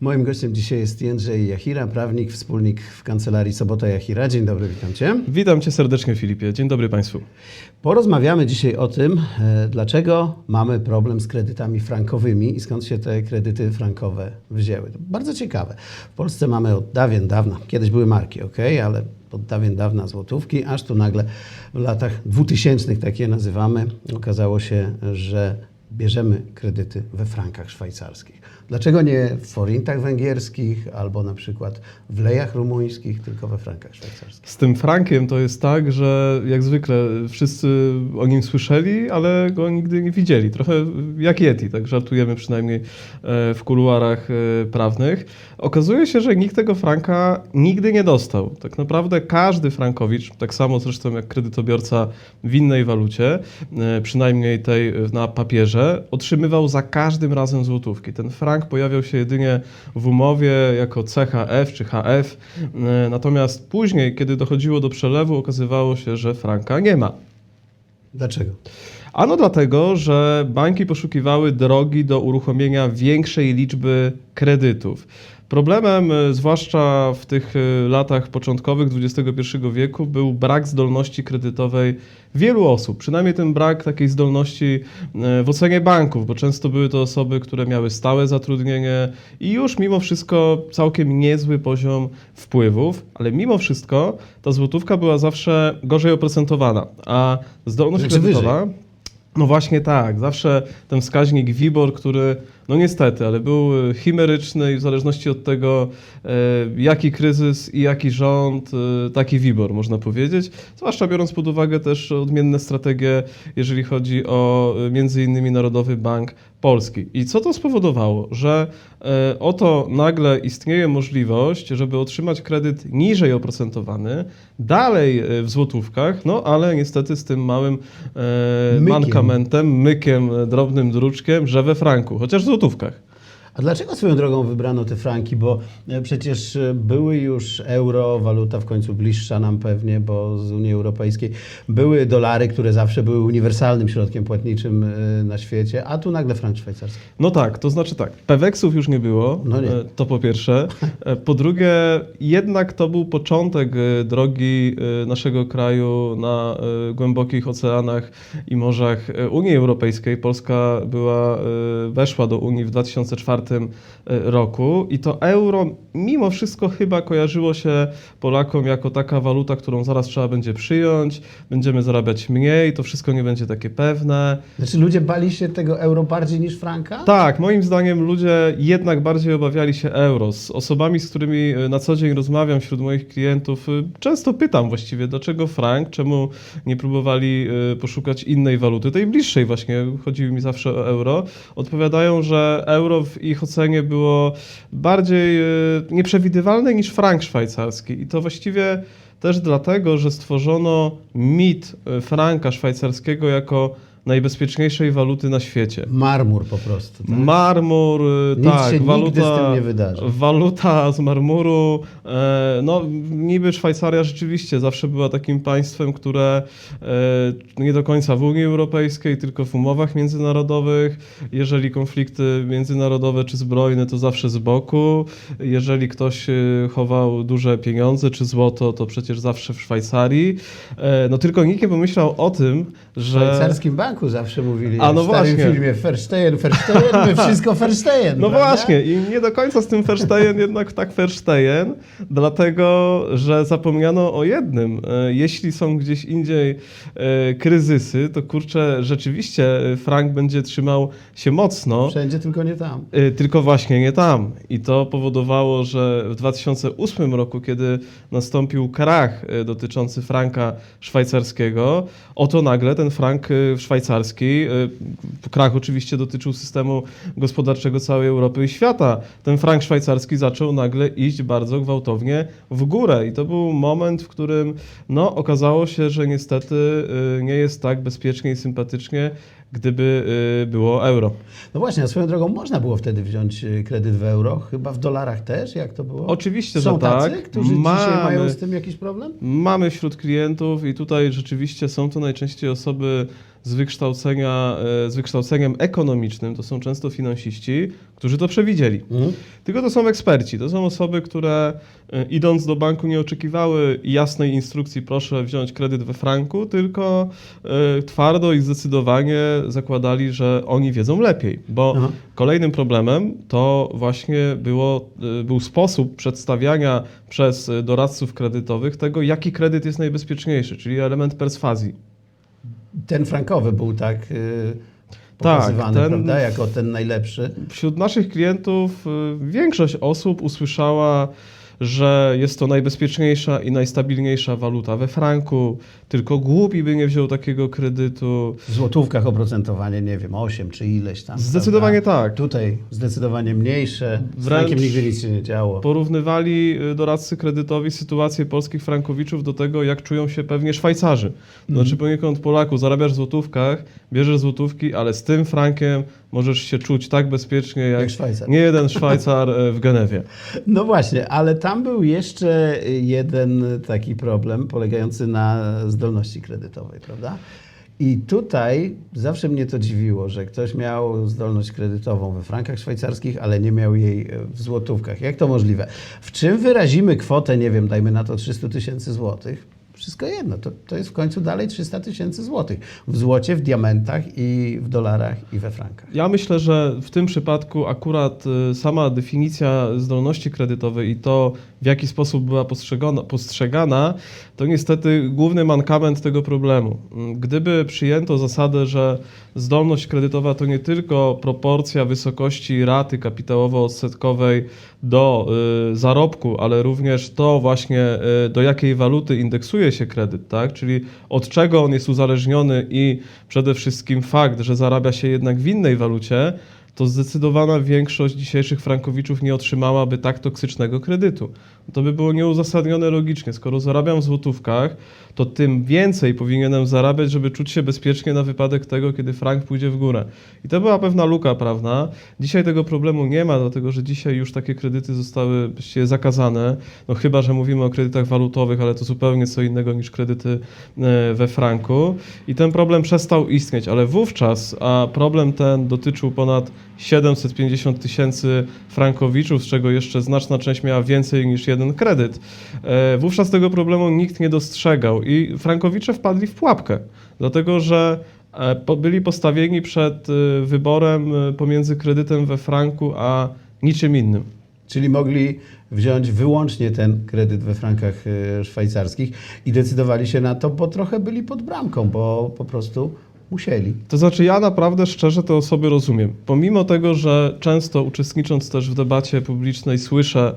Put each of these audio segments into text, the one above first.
Moim gościem dzisiaj jest Jędrzej Jachira, prawnik, wspólnik w kancelarii Sobota Jachira. Dzień dobry, witam Cię. Witam Cię serdecznie, Filipie. Dzień dobry Państwu. Porozmawiamy dzisiaj o tym, e, dlaczego mamy problem z kredytami frankowymi i skąd się te kredyty frankowe wzięły. To bardzo ciekawe. W Polsce mamy od dawien dawna, kiedyś były marki, ok, ale od dawien dawna złotówki, aż tu nagle w latach 2000, tak je nazywamy, okazało się, że bierzemy kredyty we frankach szwajcarskich. Dlaczego nie w forintach węgierskich albo na przykład w lejach rumuńskich, tylko we frankach szwajcarskich? Z tym frankiem to jest tak, że jak zwykle wszyscy o nim słyszeli, ale go nigdy nie widzieli. Trochę jak Yeti, tak żartujemy przynajmniej e, w kuluarach e, prawnych. Okazuje się, że nikt tego franka nigdy nie dostał. Tak naprawdę każdy frankowicz, tak samo zresztą jak kredytobiorca w innej walucie, e, przynajmniej tej na papierze, otrzymywał za każdym razem złotówki. Ten frank pojawiał się jedynie w umowie jako CHF czy HF, e, natomiast później, kiedy dochodziło do przelewu, okazywało się, że franka nie ma. Dlaczego? Ano dlatego, że banki poszukiwały drogi do uruchomienia większej liczby kredytów. Problemem, e, zwłaszcza w tych e, latach początkowych XXI wieku, był brak zdolności kredytowej wielu osób. Przynajmniej ten brak takiej zdolności e, w ocenie banków, bo często były to osoby, które miały stałe zatrudnienie i już mimo wszystko całkiem niezły poziom wpływów, ale mimo wszystko ta złotówka była zawsze gorzej oprocentowana, a zdolność Znaczy wyżej. No właśnie tak, zawsze ten wskaźnik WIBOR, który no niestety, ale był e, chimeryczny i w zależności od tego, e, jaki kryzys i jaki rząd, e, taki WIBOR można powiedzieć. Zwłaszcza biorąc pod uwagę też odmienne strategie, jeżeli chodzi o między innymi Narodowy Bank Polski. I co to spowodowało? Że oto nagle istnieje możliwość, żeby otrzymać kredyt niżej oprocentowany, dalej e, w złotówkach, no ale niestety z tym małym e, mankamentem, mykiem, e, drobnym druczkiem, że we franku, chociaż w złotówkach. A dlaczego swoją drogą wybrano te franki? Bo e, przecież e, były już euro, waluta w końcu bliższa nam pewnie, bo z Unii Europejskiej. Były dolary, które zawsze były uniwersalnym środkiem płatniczym e, na świecie, a tu nagle frank szwajcarski. No tak, to znaczy tak, Peweksów już nie było, No nie. to po pierwsze. Po drugie, jednak to był początek drogi naszego kraju na głębokich oceanach i morzach Unii Europejskiej. Polska była, weszła do Unii w 2004 roku i to euro mimo wszystko chyba kojarzyło się Polakom jako taka waluta, którą zaraz trzeba będzie przyjąć, będziemy zarabiać mniej, to wszystko nie będzie takie pewne. Znaczy ludzie bali się tego euro bardziej niż franka? Tak, moim zdaniem ludzie jednak bardziej obawiali się euro. Z osobami, z którymi e, na co dzień rozmawiam wśród moich klientów, e, często pytam właściwie, dlaczego frank, czemu nie próbowali e, poszukać innej waluty, tej bliższej właśnie, chodziło mi zawsze o euro. Odpowiadają, że euro w ich ocenie było bardziej e, nieprzewidywalne niż frank szwajcarski. I to właściwie też dlatego, że stworzono mit e, franka szwajcarskiego jako najbezpieczniejszej waluty na świecie. Marmur po prostu. Tak? Marmur, y, Nic tak, się nigdy waluta, z tym nie wydarzy. waluta z marmuru. E, no, niby Szwajcaria rzeczywiście zawsze była takim państwem, które e, nie do końca w Unii Europejskiej, tylko w umowach międzynarodowych. Jeżeli konflikty międzynarodowe czy zbrojne, to zawsze z boku. Jeżeli ktoś e, chował duże pieniądze czy złoto, to przecież zawsze w Szwajcarii. No tylko nikt nie pomyślał o tym, W że... szwajcarskim banku zawsze mówili A, no w starym właśnie. filmie Verstehen, Verstehen, wszystko Verstehen. No prawda? właśnie, i nie do końca z tym Verstehen jednak tak Verstehen, dlatego że zapomniano o jednym. E, Jeśli są gdzieś indziej e, kryzysy, to kurczę, rzeczywiście e, frank będzie trzymał się mocno. Wszędzie tylko nie tam. Y, Tylko właśnie nie tam. I to powodowało, że w 2008 roku, kiedy nastąpił krach dotyczący franka szwajcarskiego, oto nagle ten frank y, szwajcarski, y, krach oczywiście dotyczył systemu gospodarczego całej Europy i świata, ten frank szwajcarski zaczął nagle iść bardzo gwałtownie w górę. I to był moment, w którym no, okazało się, że niestety y, nie jest tak bezpiecznie i sympatycznie, gdyby y, było euro. No właśnie, a swoją drogą można było wtedy wziąć y, kredyt w euro, chyba w dolarach też, jak to było? Oczywiście, Są że tacy, tak. którzy dzisiaj Mamy. mają z tym jakiś problem? Mamy wśród klientów i tutaj rzeczywiście są to najczęściej osoby z wykształcenia, e, z wykształceniem ekonomicznym, to są często finansiści, którzy to przewidzieli. Mhm. Tylko to są eksperci, to są osoby, które e, idąc do banku nie oczekiwały jasnej instrukcji, proszę wziąć kredyt we franku, tylko e, twardo i zdecydowanie zakładali, że oni wiedzą lepiej. Bo Aha. kolejnym problemem to właśnie było, był sposób przedstawiania przez doradców kredytowych tego, jaki kredyt jest najbezpieczniejszy, czyli element perswazji. Ten frankowy był tak y, pokazywany, ten- prawda, jako ten najlepszy. Wśród naszych klientów y, większość osób usłyszała, że jest to najbezpieczniejsza i najstabilniejsza waluta we franku, tylko głupi by nie wziął takiego kredytu. W złotówkach oprocentowanie, nie wiem, 8 czy ileś tam. Zdecydowanie prawda? tak. Tutaj zdecydowanie mniejsze. Z Wręcz- frankiem nigdy nic się nie działo. Porównywali y, doradcy kredytowi sytuację polskich frankowiczów do tego, jak czują się pewnie Szwajcarzy. Znaczy poniekąd Polaków, zarabiasz w złotówkach, bierzesz złotówki, ale z tym frankiem możesz się czuć tak bezpiecznie, jak, Jak Szwajcar. nie jeden Szwajcar y, w Genewie. No właśnie, ale tam był jeszcze jeden taki problem polegający na zdolności kredytowej, prawda? I tutaj zawsze mnie to dziwiło, że ktoś miał zdolność kredytową we frankach szwajcarskich, ale nie miał jej w złotówkach. Jak to możliwe? W czym wyrazimy kwotę, nie wiem, dajmy na to 300 tysięcy złotych? Wszystko jedno, to, to jest w końcu dalej 300 tysięcy złotych. W złocie, w diamentach i w dolarach i we frankach. Ja myślę, że w tym przypadku akurat y, sama definicja zdolności kredytowej i to, w jaki sposób była postrzegana, postrzegana, to niestety główny mankament tego problemu. Gdyby przyjęto zasadę, że zdolność kredytowa to nie tylko proporcja wysokości raty kapitałowo-odsetkowej do y, zarobku, ale również to właśnie y, do jakiej waluty indeksuje się kredyt, tak? czyli od czego on jest uzależniony i przede wszystkim fakt, że zarabia się jednak w innej walucie, to zdecydowana większość dzisiejszych frankowiczów nie otrzymałaby tak toksycznego kredytu. To by było nieuzasadnione logicznie. Skoro zarabiam w złotówkach, to tym więcej powinienem zarabiać, żeby czuć się bezpiecznie na wypadek tego, kiedy frank pójdzie w górę. I to była pewna luka prawna. Dzisiaj tego problemu nie ma, dlatego że dzisiaj już takie kredyty zostały właściwie zakazane. No chyba, że mówimy o kredytach walutowych, ale to zupełnie co innego niż kredyty e, we franku. I ten problem przestał istnieć, ale wówczas, a problem ten dotyczył ponad 750 tysięcy frankowiczów, z czego jeszcze znaczna część miała więcej niż jeden kredyt. E, Wówczas tego problemu nikt nie dostrzegał i frankowicze wpadli w pułapkę, dlatego że e, byli postawieni przed e, wyborem pomiędzy kredytem we franku a niczym innym. Czyli mogli wziąć wyłącznie ten kredyt we frankach szwajcarskich i decydowali się na to, bo trochę byli pod bramką, bo po prostu musieli. To znaczy, ja naprawdę szczerze te osoby rozumiem. Pomimo tego, że często uczestnicząc też w debacie publicznej słyszę,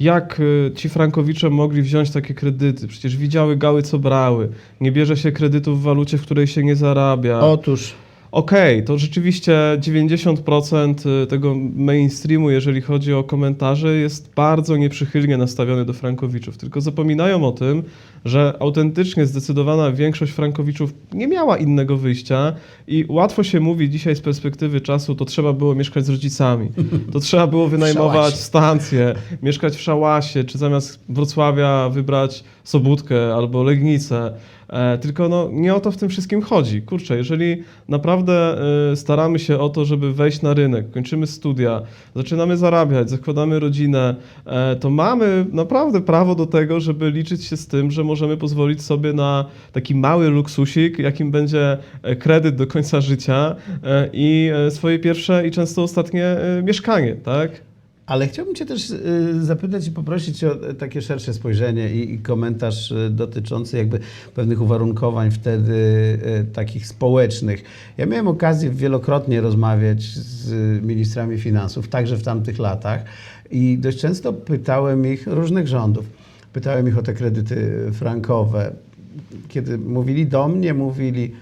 jak y, ci frankowicze mogli wziąć takie kredyty. Przecież widziały gały, co brały. Nie bierze się kredytów w walucie, w której się nie zarabia. Otóż Okej, to rzeczywiście 90% tego mainstreamu, jeżeli chodzi o komentarze, jest bardzo nieprzychylnie nastawiony do frankowiczów. Tylko zapominają o tym, że autentycznie zdecydowana większość frankowiczów nie miała innego wyjścia i łatwo się mówi dzisiaj z perspektywy czasu, to trzeba było mieszkać z rodzicami. To trzeba było wynajmować Szałasie. stację, mieszkać w Szałasie, czy zamiast Wrocławia wybrać Sobótkę albo Legnicę. E, tylko no, nie o to w tym wszystkim chodzi. Kurczę, jeżeli naprawdę e, staramy się o to, żeby wejść na rynek, kończymy studia, zaczynamy zarabiać, zakładamy rodzinę, e, to mamy naprawdę prawo do tego, żeby liczyć się z tym, że możemy pozwolić sobie na taki mały luksusik, jakim będzie kredyt do końca życia i swoje pierwsze i często ostatnie mieszkanie, tak? Ale chciałbym Cię też y, zapytać i poprosić o e, takie szersze spojrzenie i, komentarz y, dotyczący jakby pewnych uwarunkowań wtedy y, takich społecznych. Ja miałem okazję wielokrotnie rozmawiać z y, ministrami finansów, także w tamtych latach i dość często pytałem ich różnych rządów. Pytałem ich o te kredyty frankowe. Kiedy mówili do mnie, mówili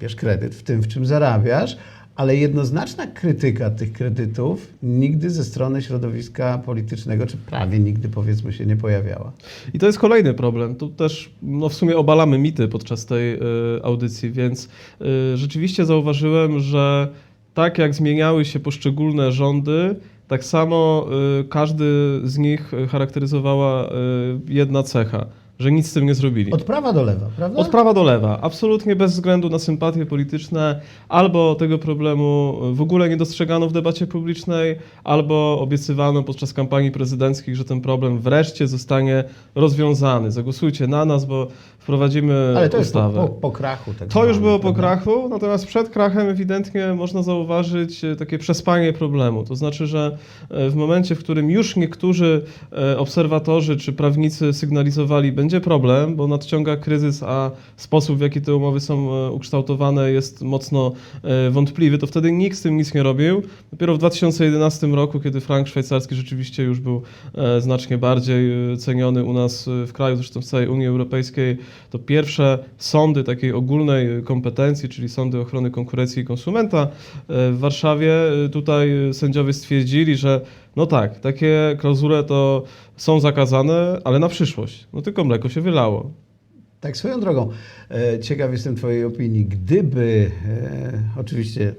bierz kredyt w tym, w czym zarabiasz, ale jednoznaczna krytyka tych kredytów nigdy ze strony środowiska politycznego, czy prawie nigdy powiedzmy się nie pojawiała. I to jest kolejny problem. Tu też no, w sumie obalamy mity podczas tej y, audycji, więc y, rzeczywiście zauważyłem, że tak jak zmieniały się poszczególne rządy, tak samo y, każdy z nich charakteryzowała y, jedna cecha. Że nic z tym nie zrobili. Od prawa do lewa, prawda? Od prawa do lewa, absolutnie bez względu na sympatie polityczne, albo tego problemu w ogóle nie dostrzegano w debacie publicznej, albo obiecywano podczas kampanii prezydenckich, że ten problem wreszcie zostanie rozwiązany. Zagłosujcie na nas, bo wprowadzimy Ale to jest po, ustawę. po, po krachu. Tak To już było po krachu, natomiast przed krachem ewidentnie można zauważyć e, takie przespanie problemu. To znaczy, że e, w momencie, w którym już niektórzy e, obserwatorzy czy prawnicy sygnalizowali, będzie problem, bo nadciąga kryzys, a sposób, w jaki te umowy są e, ukształtowane jest mocno e, wątpliwy, to wtedy nikt z tym nic nie robił. Dopiero w 2011 roku, kiedy frank szwajcarski rzeczywiście już był e, znacznie bardziej ceniony u nas w kraju, zresztą w całej Unii Europejskiej, to pierwsze sądy takiej ogólnej kompetencji, czyli sądy ochrony konkurencji i konsumenta w Warszawie, tutaj sędziowie stwierdzili, że no tak, takie klauzule to są zakazane, ale na przyszłość. No tylko mleko się wylało. Tak, swoją drogą, e, ciekaw jestem Twojej opinii. Gdyby, e, oczywiście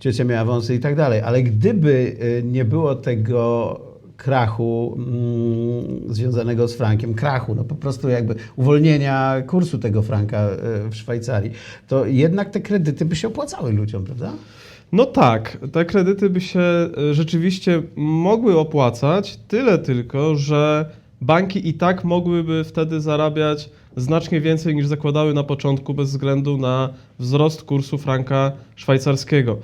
ciocia miała wąsy i tak dalej, ale gdyby e, nie było tego krachu mm, związanego z frankiem, krachu, no po prostu jakby uwolnienia kursu tego franka w Szwajcarii, to jednak te kredyty by się opłacały ludziom, prawda? No tak, te kredyty by się e, rzeczywiście mogły opłacać, tyle tylko, że banki i tak mogłyby wtedy zarabiać znacznie więcej niż zakładały na początku bez względu na wzrost kursu franka szwajcarskiego.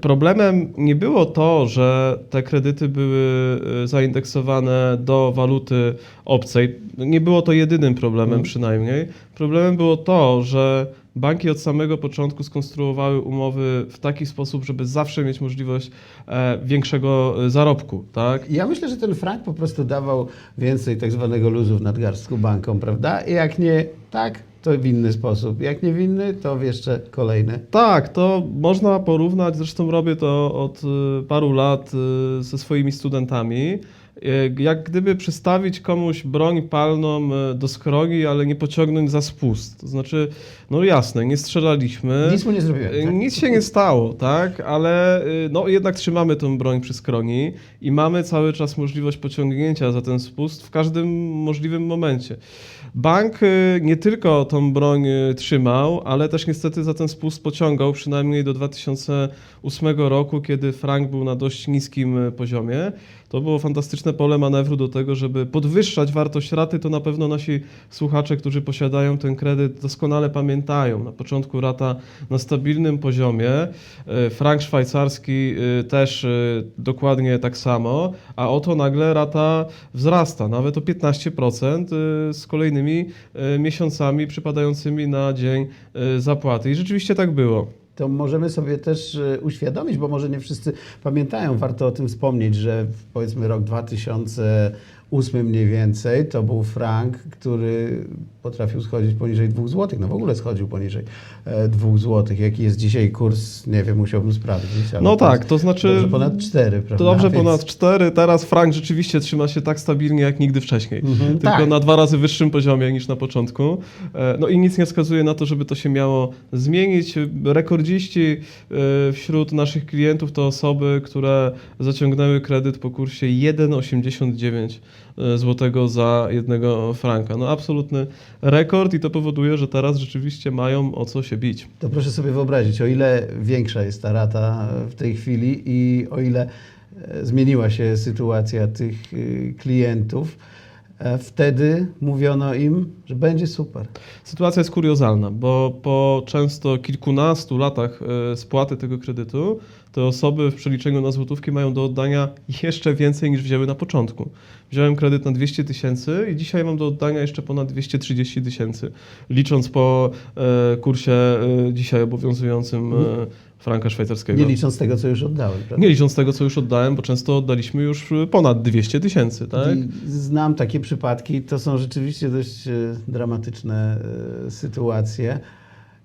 Problemem nie było to, że te kredyty były e, zaindeksowane do waluty obcej. Nie było to jedynym problemem przynajmniej. Problemem było to, że banki od samego początku skonstruowały umowy w taki sposób, żeby zawsze mieć możliwość e, większego e, zarobku, tak? Ja myślę, że ten frank po prostu dawał więcej tak zwanego luzu w nadgarstku bankom, prawda? I jak nie tak, to w inny sposób. Jak nie w inny, to w jeszcze kolejny. Tak, to można porównać, zresztą robię to od y, paru lat ze swoimi studentami. Y, Jak gdyby przystawić komuś broń palną y, do skroni, ale nie pociągnąć za spust. To znaczy, no jasne, nie strzelaliśmy. Nic mu nie zrobiłem. Y, Tak? Nic się nie stało, tak? Ale no, jednak trzymamy tą broń przy skroni i mamy cały czas możliwość pociągnięcia za ten spust w każdym możliwym momencie. Bank nie tylko tą broń trzymał, ale też niestety za ten spust pociągał, przynajmniej do 2008 roku, kiedy frank był na dość niskim poziomie. To było fantastyczne pole manewru do tego, żeby podwyższać wartość raty. To na pewno nasi słuchacze, którzy posiadają ten kredyt, doskonale pamiętają. Na początku rata na stabilnym poziomie, e, frank szwajcarski e, też e, dokładnie tak samo, a oto nagle rata wzrasta, nawet o 15% e, z kolejnymi miesiącami przypadającymi na dzień zapłaty. I rzeczywiście tak było. To możemy sobie też e, uświadomić, bo może nie wszyscy pamiętają, warto o tym wspomnieć, że powiedzmy rok 2008 mniej więcej to był frank, który potrafił schodzić poniżej 2 zł. No w ogóle schodził poniżej e, 2 zł. Jaki jest dzisiaj kurs, nie wiem, musiałbym sprawdzić. No tak, to znaczy- Dobrze ponad 4, prawda? To dobrze Więc- ponad 4. Teraz frank rzeczywiście trzyma się tak stabilnie jak nigdy wcześniej. Mhm, Tylko tak. na dwa razy wyższym poziomie niż na początku. E, No i nic nie wskazuje na to, żeby to się miało zmienić. Rekordziści e, wśród naszych klientów to osoby, które zaciągnęły kredyt po kursie 1,89 złotego za jednego franka. No absolutny rekord i to powoduje, że teraz rzeczywiście mają o co się bić. To proszę sobie wyobrazić, o ile większa jest ta rata w tej chwili i o ile e, zmieniła się sytuacja tych y, klientów, e, wtedy mówiono im, że będzie super. Sytuacja jest kuriozalna, bo po często kilkunastu latach e, spłaty tego kredytu, te osoby w przeliczeniu na złotówki mają do oddania jeszcze więcej niż wzięły na początku. Wziąłem kredyt na 200 tysięcy i dzisiaj mam do oddania jeszcze ponad 230 tysięcy, licząc po e, kursie e, dzisiaj obowiązującym e, franka szwajcarskiego. Nie licząc tego, co już oddałem. Prawda? Nie licząc tego, co już oddałem, bo często oddaliśmy już e, ponad 200 tysięcy, tak? Znam takie przypadki, to są rzeczywiście dość e, dramatyczne e, sytuacje,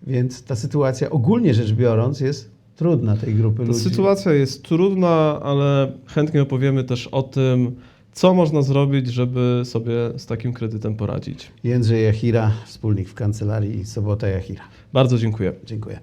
więc ta sytuacja ogólnie rzecz biorąc jest trudna tej grupy Ta ludzi. sytuacja jest trudna, ale chętnie opowiemy też o tym, co można zrobić, żeby sobie z takim kredytem poradzić. Jędrzej Jachira, wspólnik w kancelarii Sobota Jachira. Bardzo dziękuję. Dziękuję.